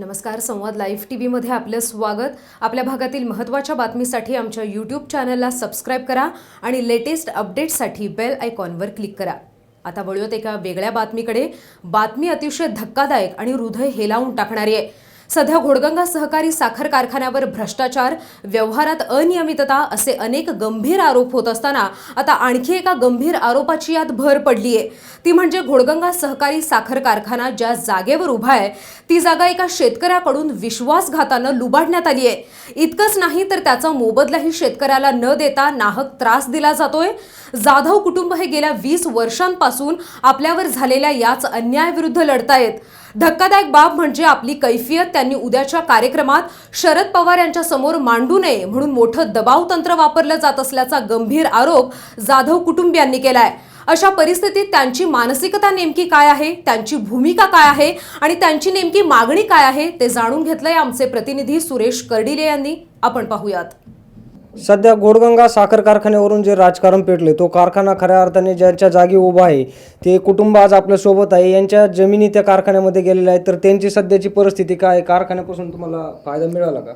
नमस्कार संवाद live T व्हीमध्ये आपलं स्वागत. आपल्या भागातील महत्त्वाच्या बातमीसाठी आमच्या यूट्यूब चॅनलला सबस्क्राईब करा आणि लेटेस्ट अपडेट्ससाठी बेल आयकॉनवर क्लिक करा. आता वळूयात एका वेगळ्या बातमीकडे. बातमी अतिशय धक्कादायक आणि हृदय हेलावून टाकणारी आहे. सध्या घोडगंगा सहकारी साखर कारखान्यावर भ्रष्टाचार व्यवहारात अनियमितता असे अनेक गंभीर आरोप होत असताना आता आणखी एका गंभीर आरोपाची यात भर पडली आहे ती म्हणजे घोडगंगा सहकारी साखर कारखाना ज्या जागेवर उभा आहे ती जागा एका शेतकऱ्याकडून विश्वासघातानं लुबाडण्यात आली आहे इतकंच नाही तर त्याचा मोबदलाही शेतकऱ्याला न देता नाहक त्रास दिला जातोय. जाधव कुटुंब हे गेल्या वीस वर्षांपासून आपल्यावर झालेल्या याच अन्यायाविरुद्ध लढतायत. धक्कादायक बाब म्हणजे आपली कैफियत. त्यांनी उद्याच्या कार्यक्रमात शरद पवार यांच्या समोर मांडू नये म्हणून मोठं दबाव तंत्र वापरलं जात असल्याचा गंभीर आरोप जाधव कुटुंबियांनी केलाय. अशा परिस्थितीत त्यांची मानसिकता नेमकी काय आहे? त्यांची भूमिका काय आहे? आणि त्यांची नेमकी मागणी काय आहे? ते जाणून घेतलंय आमचे प्रतिनिधी सुरेश कर्डिले यांनी. आपण पाहूयात. सध्या गोडगंगा साखर कारखान्यावरून जे राजकारण पेटले तो कारखाना खऱ्या अर्थाने ज्यांच्या जागी उभा आहे ते कुटुंब आज आपल्यासोबत आहे. यांच्या जमिनी त्या कारखान्यामध्ये गेलेल्या आहेत. तर त्यांची सध्याची परिस्थिती काय कारखान्यापासून तुम्हाला फायदा मिळाला का?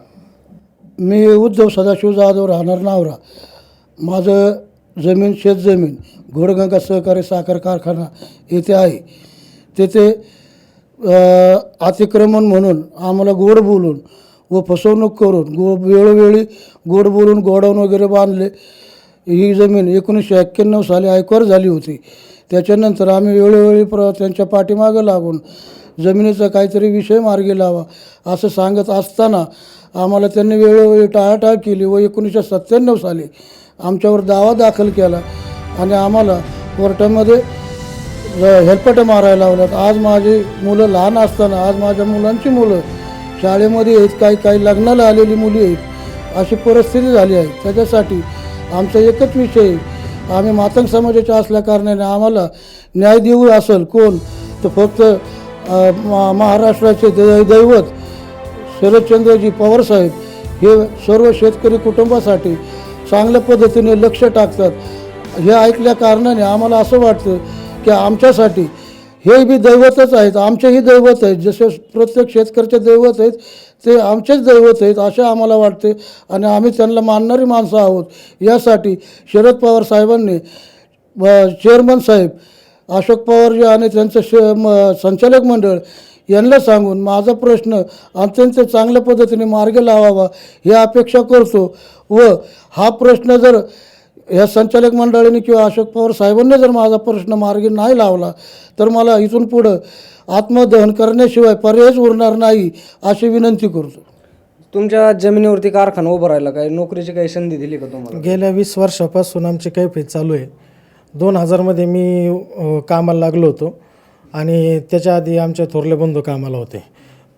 मी उद्धव सदाशिव जाधव राहणार नावरा. माझं जमीन शेतजमीन घोडगंगा सहकारी साखर कारखाना येथे आहे. तेथे अतिक्रमण म्हणून आम्हाला गोड बोलून व फसवणूक करून गो वेळोवेळी गोड बोलून गोडाऊन वगैरे बांधले. ही जमीन एकोणीसशे एक्क्याण्णव साली आयकर झाली होती. त्याच्यानंतर आम्ही वेळोवेळी प्र त्यांच्या पाठीमागं लागून जमिनीचा काहीतरी विषय मार्गी लावा असं सांगत असताना आम्हाला त्यांनी वेळोवेळी टाळाटाळ केली व एकोणीसशे सत्त्याण्णव साली आमच्यावर दावा दाखल केला आणि आम्हाला कोर्टामध्ये हेलपट मारायला लावल्यात. आज माझी मुलं लहान असताना आज माझ्या मुलांची मुलं शाळेमध्ये आहेत काही काही लग्नाला आलेली मुली आहेत. अशी परिस्थिती झाली आहे. त्याच्यासाठी आमचा एकच विषय आम्ही मातंग समाजाच्या असल्या कारणाने आम्हाला न्याय देऊ असेल कोण तर फक्त मा- महाराष्ट्राचे दै- दैवत शरदचंद्रजी पवारसाहेब हे सर्व शेतकरी कुटुंबासाठी चांगल्या पद्धतीने लक्ष टाकतात. हे ऐकल्या कारणाने आम्हाला असं वाटतं की आमच्यासाठी हे बी दैवतच आहेत आमचेही दैवत आहेत. जसे प्रत्येक शेतकऱ्याचे दैवत आहेत ते आमचेच दैवत आहेत असे आम्हाला वाटते. आणि आम्ही त्यांना मानणारी माणसं आहोत. यासाठी शरद पवार साहेबांनी चेअरमन साहेब अशोक पवारजी आणि त्यांचं श संचालक मंडळ यांना सांगून माझा प्रश्न अत्यंत चांगल्या पद्धतीने मार्ग लावावा ही अपेक्षा करतो. व हा प्रश्न जर या संचालक मंडळाने किंवा अशोक पवार साहेबांनी जर माझा प्रश्न मार्गी नाही लावला तर मला इथून पुढं आत्मदहन करण्याशिवाय पर्यायच उरणार नाही अशी विनंती करतो. तुमच्या जमिनीवरती कारखाना उभा राहिला काय? नोकरीची काही संधी दिली का तुम्हाला? गेल्या वीस वर्षापासून आमची कैफेत चालू आहे. दोन हजारमध्ये मी अ, कामाला लागलो होतो आणि त्याच्या आधी आमचे थोरले बंधू कामाला होते.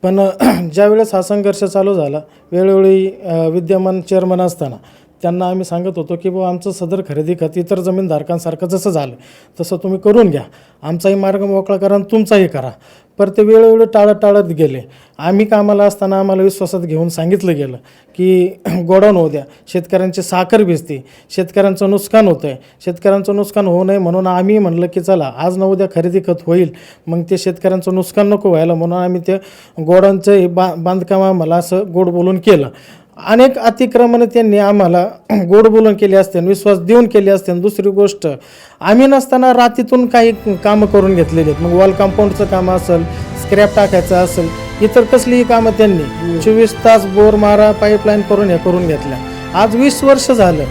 पण ज्यावेळेस हा संघर्ष चालू झाला वेळोवेळी अ, विद्यमान चेअरमन असताना त्यांना आम्ही सांगत होतो की बुवा आमचं सदर खरेदी खत इतर जमीनधारकांसारखं जसं झालं तसं तुम्ही करून घ्या. आमचाही मार्ग मोकळा करा आणि तुमचाही करा. पर ते वेळोवेळी टाळत टाळत गेले. आम्ही कामाला असताना आम्हाला विश्वासात घेऊन सांगितलं गेलं की गोडाऊन होऊ द्या. शेतकऱ्यांची साखर भिजते. शेतकऱ्यांचं नुकसान होतं आहे शेतकऱ्यांचं नुकसान होऊ नये म्हणून आम्ही म्हणलं की चला आज न उद्या खरेदी खत होईल. मग ते शेतकऱ्यांचं नुकसान नको व्हायला. म्हणून आम्ही ते गोडाऊनचं बा बांधकाम आम्हाला असं गोड बोलून केलं. अनेक अतिक्रमणं त्यांनी आम्हाला गोड बोलून केली असते विश्वास देऊन केली असते. दुसरी गोष्ट आम्ही नसताना रात्रीतून काही कामं करून घेतलेली आहेत. मग वॉल कंपाऊंडचं काम असेल स्क्रॅप टाकायचं असेल इतर कसलीही कामं त्यांनी चोवीस तास बोर मारा पाईपलाईन करून हे करून घेतल्या. आज वीस वर्ष झालं.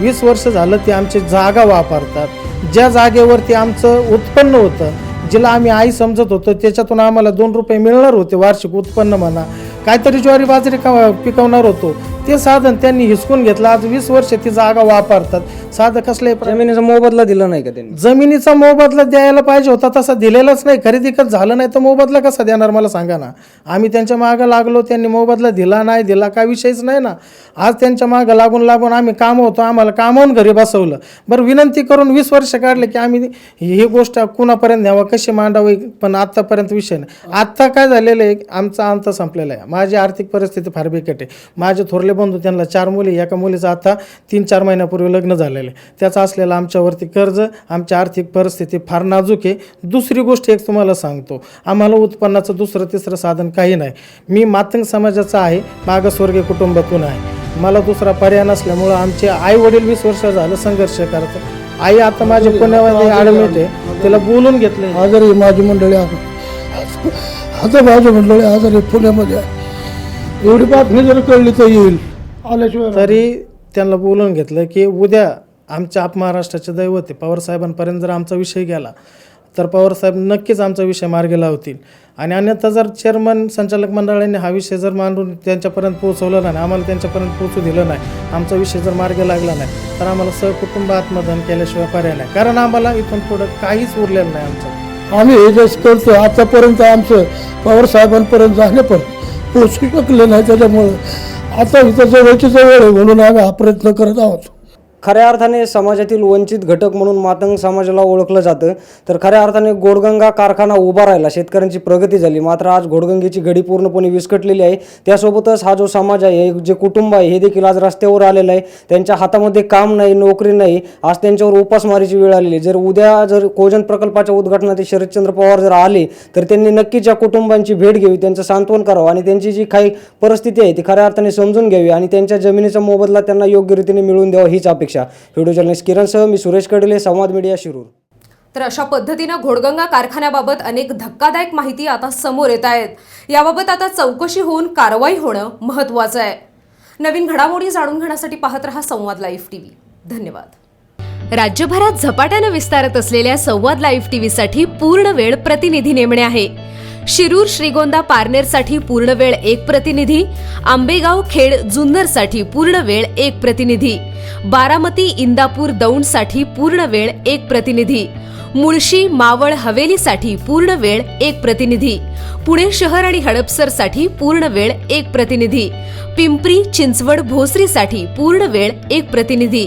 वीस वर्ष झालं ते आमची जागा वापरतात. ज्या जागेवरती आमचं उत्पन्न होतं जिला आम्ही आई समजत होतो त्याच्यातून आम्हाला दोन रुपये मिळणार होते वार्षिक उत्पन्न म्हणा. काहीतरी ज्वारी बाजरी का पिकवणार होतो. ते साधन त्यांनी हिसकून घेतलं. आज वीस वर्ष ती जागा वापरतात. साधं कसल्याही प्र- जमिनीचा मोबदला दिला नाही का त्यांनी? जमिनीचा मोबदला द्यायला पाहिजे होता तसा दिलेलाच नाही. खरेदी खत झालं नाही तर मोबदला कसा देणार मला सांगा ना? आम्ही त्यांच्या मागं लागलो त्यांनी मोबदला दिला नाही दिला काय विषयच नाही ना? आज त्यांच्या मागं लागून लागून आम्ही काम होतो आम्हाला कामावून घरी बसवलं. बरं विनंती करून वीस वर्ष काढले की आम्ही ही गोष्ट कुणापर्यंत न्यावं कशी मांडावी? पण आत्तापर्यंत विषय नाही. आत्ता काय झालेलं आहे? आमचा अंत संपलेला आहे. माझी आर्थिक परिस्थिती फार बिकट आहे. माझे थोरले थोरले बंधू त्यांना चार मुली एका मुलीचं आता तीन चार महिन्यापूर्वी लग्न झालेलं आहे. त्याचं असलेलं आमच्यावरती कर्ज आमची आर्थिक परिस्थिती फार नाजूक आहे. दुसरी गोष्ट एक तुम्हाला सांगतो. आम्हाला उत्पन्नाचं दुसरं तिसरं साधन काही नाही. मी मातंग समाजाचा आहे मागासवर्गीय कुटुंबातून आहे. मला दुसरा पर्याय नसल्यामुळं आमचे आई वडील वीस वर्ष झालं संघर्ष करतात. आई आता माझ्या पुण्यामध्ये ॲडमिट आहे. तिला बोलून घेतलं आजारी माझी मंडळी आहे आता माझी मंडळी आजारी पुण्यामध्ये आहे. एवढी बातमी जर कळली तर येईल. आल्याशिवाय तरी त्यांना बोलून घेतलं की उद्या आमच्या आप महाराष्ट्राचे दैवत आहे. पवारसाहेबांपर्यंत जर आमचा विषय गेला तर पवारसाहेब नक्कीच आमचा विषय मार्गी लावतील. आणि अन्यथा जर चेअरमन संचालक मंडळाने हा विषय जर मांडून त्यांच्यापर्यंत पोहोचवला नाही आम्हाला त्यांच्यापर्यंत पोहोचू दिलं नाही आमचा विषय जर मार्गी लागला नाही तर आम्हाला सहकुटुंब आत्मदान केल्याशिवाय पर्याय नाही. कारण आम्हाला इथून पुढं काहीच उरलेलं नाही आमचं. आम्ही हे जे करतो आतापर्यंत आमचं पवार साहेबांपर्यंत झाले पण पोचू शकले नाही त्याच्यामुळं. आता इथं जवळची जवळ आहे म्हणून आम्ही हा प्रयत्न करत आहोत. खऱ्या अर्थाने समाजातील वंचित घटक म्हणून मातंग समाजाला ओळखलं जातं. तर खऱ्या अर्थाने गोडगंगा कारखाना उभा राहिला. शेतकऱ्यांची प्रगती झाली. मात्र आज घोडगंगेची घडी पूर्णपणे विस्कटलेली आहे. त्यासोबतच हा जो समाज आहे जे कुटुंब आहे हे देखील आज रस्त्यावर आलेलं आहे. त्यांच्या हातामध्ये काम नाही नोकरी नाही. आज त्यांच्यावर उपासमारीची वेळ आलेली आहे. जर उद्या जर कोजन प्रकल्पाच्या उद्घाटनात शरदचंद्र पवार जर आले तर त्यांनी नक्कीच या कुटुंबांची भेट घ्यावी त्यांचं सांत्वन करावं आणि त्यांची जी काही परिस्थिती आहे ती खऱ्या अर्थाने समजून घ्यावी आणि त्यांच्या जमिनीचा मोबदला त्यांना योग्य रीतीने मिळवून द्यावा हीच अपेक्षा व्हिडिओ जर्नलिस्ट किरणसह मी सुरेश कडले संवाद मीडिया शिरूर. तर अशा पद्धतीनं घोडगंगा कारखान्याबाबत अनेक धक्कादायक माहिती आता समोर येत आहेत. याबाबत आता चौकशी होऊन कारवाई होणं महत्त्वाचं आहे. नवीन घडामोडी जाणून घेण्यासाठी पाहत रहा संवाद लाईव्ह टीव्ही. धन्यवाद. राज्यभरात झपाट्यानं विस्तारत असलेल्या संवाद लाईव्ह टीव्हीसाठी पूर्ण वेळ प्रतिनिधी नेमणे आहे. शिरूर श्रीगोंदा पारनेरसाठी पूर्ण वेळ एक प्रतिनिधी आंबेगाव खेड जुन्नरसाठी पूर्ण वेळ एक प्रतिनिधी बारामती इंदापूर दौंडसाठी पूर्ण वेळ एक प्रतिनिधी मुळशी मावळ हवेलीसाठी पूर्ण वेळ एक प्रतिनिधी पुणे शहर आणि हडपसरसाठी पूर्ण वेळ एक प्रतिनिधी पिंपरी चिंचवड भोसरीसाठी पूर्ण वेळ एक प्रतिनिधी